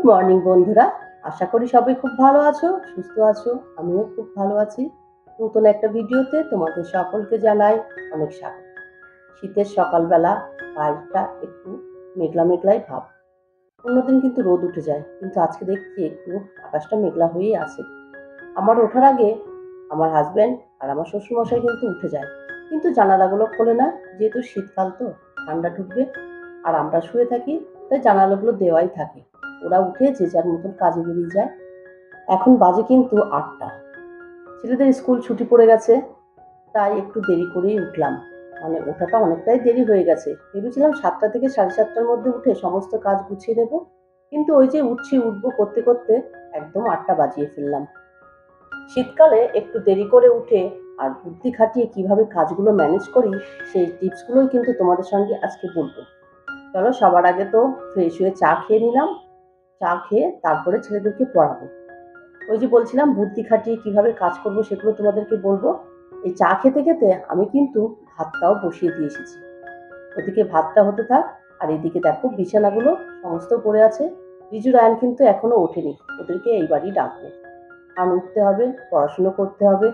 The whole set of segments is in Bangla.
গুড মর্নিং বন্ধুরা। আশা করি সবাই খুব ভালো আছো, সুস্থ আছো, আমিও খুব ভালো আছি। নতুন একটা ভিডিওতে তোমাদের সকলকে জানাই অনেক স্বাগত। শীতের সকালবেলা বাইরটা একটু মেঘলা মেঘলাই ভাব। অন্যদিন কিন্তু রোদ উঠে যায়, কিন্তু আজকে দেখছি একটু আকাশটা মেঘলা হয়েই আছে। আমার ওঠার আগে আমার হাজব্যান্ড আর আমার শ্বশুরমশাই কিন্তু উঠে যায়। কিন্তু জানালাগুলো খোলে না, যেহেতু শীতকাল তো, ঠান্ডা ঢুকবে। আর আমরা শুয়ে থাকি, তাই জানালাগুলো দেওয়াই থাকে। ওরা উঠে যে যার মতন কাজে বেরিয়ে যায়। এখন বাজে কিন্তু আটটা। ছেলেদের স্কুল ছুটি পড়ে গেছে, তাই একটু দেরি করেই উঠলাম। মানে ওঠাটা অনেকটাই দেরি হয়ে গেছে। ভেবেছিলাম সাতটা থেকে সাড়ে সাতটার মধ্যে উঠে সমস্ত কাজ গুছিয়ে নেব, কিন্তু ওই যে উঠছি, উঠবো করতে করতে একদম আটটা বাজিয়ে ফেললাম। শীতকালে একটু দেরি করে উঠে আর বুদ্ধি খাটিয়ে কীভাবে কাজগুলো ম্যানেজ করি, সেই টিপসগুলোই কিন্তু তোমাদের সঙ্গে আজকে বলব। চলো সবার আগে তো ফ্রেশ হয়ে চা খেয়ে নিলাম। চা খেয়ে তারপরে ছেলেদেরকে পড়াবো। ওই যে বলছিলাম বুদ্ধি খাটিয়ে কীভাবে কাজ করব সেগুলো তোমাদেরকে বলব। এই চা খেতে খেতে আমি কিন্তু ভাতটাও বসিয়ে দিয়ে এসেছি। ওদিকে ভাতটা হতে থাক, আর এদিকে দেখো বিছানাগুলো সমস্ত পড়ে আছে। রিজু রায়ন কিন্তু এখনও ওঠেনি, ওদেরকে এইবারই ডাকবো। কারণ উঠতে হবে, পড়াশুনো করতে হবে।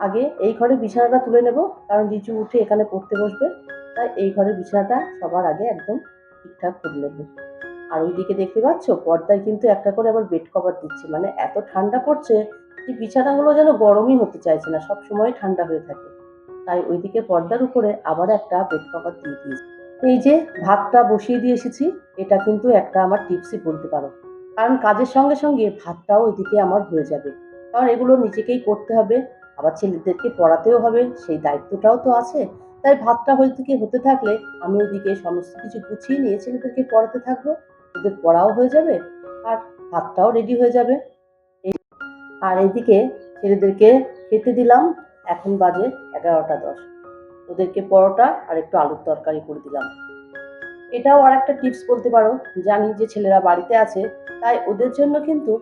আগে এই ঘরে বিছানাটা তুলে নেব, কারণ রিজু উঠে এখানে পড়তে বসবে। তাই এই ঘরের বিছানাটা সবার আগে একদম ঠিকঠাক করে নেব। আর ওইদিকে দেখতে পাচ্ছ? পর্দায় কিন্তু একটা করে আবার বেড কভার দিচ্ছে। মানে এত ঠান্ডা পড়ছে যে বিছানাগুলো যেন গরমই হতে চাইছে না। সব সময় ঠান্ডা হয়ে থাকে। তাই ওইদিকে পর্দার উপরে আবার একটা বেড কভার দিয়ে দিয়েছি। এই যে ভাতটা বসিয়ে দিয়ে এসেছি, এটা কিন্তু একটা আমার টিপসই বলতে পারো। কারণ কাজের সঙ্গে সঙ্গে ভাতটাও ওইদিকে আমার হয়ে যাবে। কারণ এগুলো নিজেকেই করতে হবে, আবার ছেলেদেরকে পড়াতেও হবে, সেই দায়িত্বটাও তো আছে। তাই ভাতটা হয়ে থেকে হতে থাকলে আমি ওইদিকে সমস্ত কিছু গুছিয়ে নিয়ে ছেলেদেরকে পড়াতে থাকব। ওদের পড়াও হয়ে যাবে আর ভাতটাও রেডি হয়ে যাবে। আর এইদিকে ছেলেদেরকে খেতে দিলাম, এখন বাজে এগারোটা দশ। ওদেরকে পরোটা আর একটু আলুর তরকারি করে দিলাম। এটাও আর একটা টিপস বলতে পারো, জানি যে ছেলেরা বাড়িতে আছে, তাই ওদের জন্য কিন্তু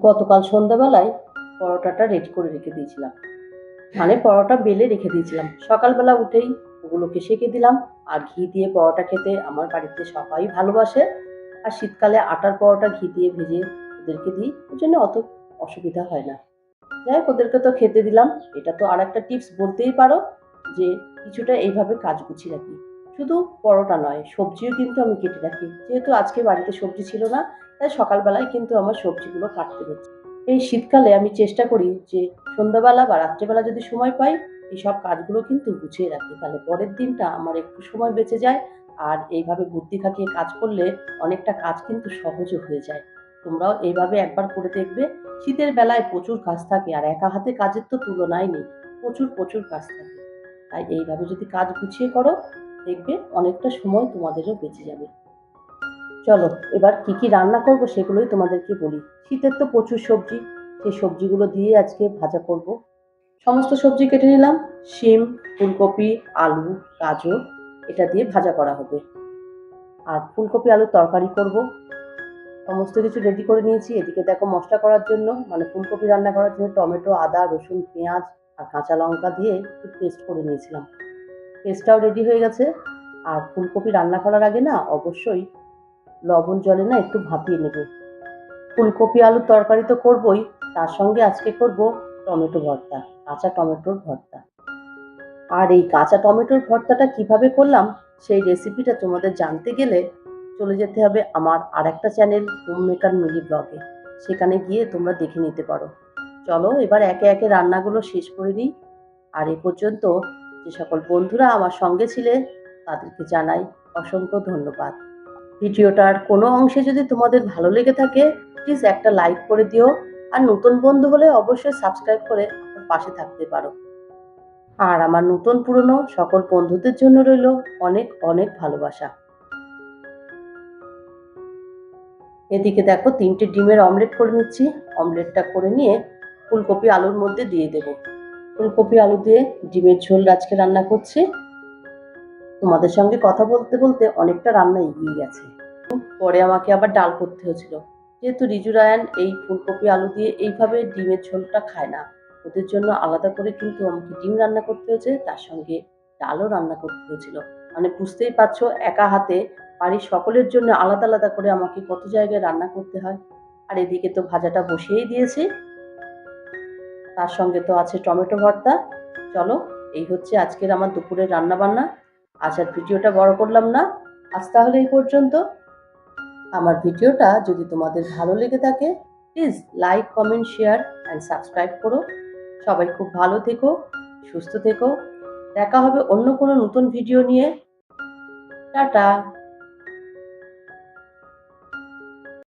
গতকাল সন্ধ্যাবেলায় পরোটাটা রেডি করে রেখে দিয়েছিলাম। মানে পরোটা বেলে রেখে দিয়েছিলাম। সকালবেলা উঠেই ওগুলোকে সেঁকে দিলাম। আর ঘি দিয়ে পরোটা খেতে আমার বাড়িতে সবাই ভালোবাসে। আর শীতকালে আটার পরোটা ঘি দিয়ে ভেজে ওদেরকে দিই ওই জন্য অত অসুবিধা হয় না। যাই হোক, ওদেরকে তো খেতে দিলাম। এটা তো আর একটা টিপস বলতেই পারো যে কিছুটা এইভাবে কাজ গুছিয়ে রাখি। শুধু পরোটা নয়, সবজিও কিন্তু আমি কেটে রাখি। যেহেতু আজকে বাড়িতে সবজি ছিল না, তাই সকালবেলায় কিন্তু আমার সবজিগুলো কাটতে হচ্ছে। এই শীতকালে আমি চেষ্টা করি যে সন্ধ্যাবেলা বা রাত্রেবেলা যদি সময় পাই, এই সব কাজগুলো কিন্তু গুছিয়ে রাখি। তাহলে পরের দিনটা আমার একটু সময় বেঁচে যায় আর এইভাবে বুদ্ধি খাটিয়ে কাজ করলে অনেকটা কাজ কিন্তু সহজও হয়ে যায়। তোমরাও এইভাবে একবার করে দেখবে, শীতের বেলায় প্রচুর কাজ থাকে আর একা হাতে কাজের তো তুলনায় নেই, প্রচুর প্রচুর কাজ থাকে। তাই এইভাবে যদি কাজ গুছিয়ে করো, দেখবে অনেকটা সময় তোমাদেরও বেঁচে যাবে। চলো, এবার কি কি রান্না করব সেগুলোই তোমাদেরকে বলি। শীতের তো প্রচুর সবজি, সেই সবজিগুলো দিয়ে আজকে ভাজা করব। সমস্ত সবজি কেটে নিলাম, শিম, ফুলকপি, আলু, গাজর এটা দিয়ে ভাজা করা হবে। আর ফুলকপি, আলুর তরকারি করব। সমস্ত কিছু রেডি করে নিয়েছি। এদিকে দেখো মশলা করার জন্য মানে ফুলকপি রান্না করার জন্য টমেটো, আদা, রসুন, পেঁয়াজ আর কাঁচা লঙ্কা দিয়ে একটু পেস্ট করে নিয়েছিলাম। পেস্টটাও রেডি হয়ে গেছে। আর ফুলকপি রান্না করার আগে না, অবশ্যই লবণ জলে না একটু ভাপিয়ে নেবে। ফুলকপি, আলুর তরকারি তো করবই। তার সঙ্গে আজকে করব টমেটো ভর্তা, কাঁচা টমেটোর ভর্তা। আর এই কাঁচা টমেটোর ভর্তাটা কীভাবে করলাম, সেই রেসিপিটা তোমাদের জানতে গেলে চলে যেতে হবে আমার আর একটা চ্যানেল হোম মেকার মিলি ব্লগে সেখানে গিয়ে তোমরা দেখে নিতে পারো। চলো এবার একে একে রান্নাগুলো শেষ করে নিই। আর এ পর্যন্ত যে সকল বন্ধুরা আমার সঙ্গে ছিলে, তাদেরকে জানাই অসংখ্য ধন্যবাদ। ভিডিওটার কোনো অংশে যদি তোমাদের ভালো লেগে থাকে প্লিজ একটা লাইক করে দিও। আর নতুন বন্ধু হলে অবশ্যই সাবস্ক্রাইব করে পাশে থাকতে পারো। আর আমার নতুন পুরনো সকল বন্ধুদের জন্য রইল অনেক অনেক ভালোবাসা। এদিকে দেখো তিনটে ডিমের অমলেট করে নিচ্ছি। অমলেটটা করে নিয়ে ফুলকপি আলুর মধ্যে দিয়ে দেব। ফুলকপি আলু দিয়ে ডিমের ঝোল আজকে রান্না করছি। তোমাদের সঙ্গে কথা বলতে বলতে অনেকটা রান্না এগিয়ে গেছে। পরে আমাকে আবার ডাল করতে হয়েছিল। যেহেতু রিজু রায়ান এই ফুলকপি আলু দিয়ে এইভাবে ডিমের ঝোলটা খায় না ওদের জন্য আলাদা করে কিন্তু আমাকে ডিম রান্না করতে হয়েছে, তার সঙ্গে ডালও রান্না করতে হয়েছিল। মানে বুঝতেই পারছ, একা হাতে বাড়ির সকলের জন্য আলাদা আলাদা করে আমাকে কত জায়গায় রান্না করতে হয়। আর এদিকে তো ভাজাটা বসিয়েই দিয়েছি। তার সঙ্গে তো আছে টমেটো ভর্তা। চলো, এই হচ্ছে আজকের আমার দুপুরের রান্না বান্না আজ আর ভিডিওটা বড় করলাম না। আজ তাহলে এই পর্যন্ত। আমার ভিডিওটা যদি তোমাদের ভালো লেগে থাকে please like comment share and subscribe করো। সবাই খুব ভালো থেকো সুস্থ থেকো। দেখা হবে অন্য কোনো নতুন ভিডিও নিয়ে। টাটা।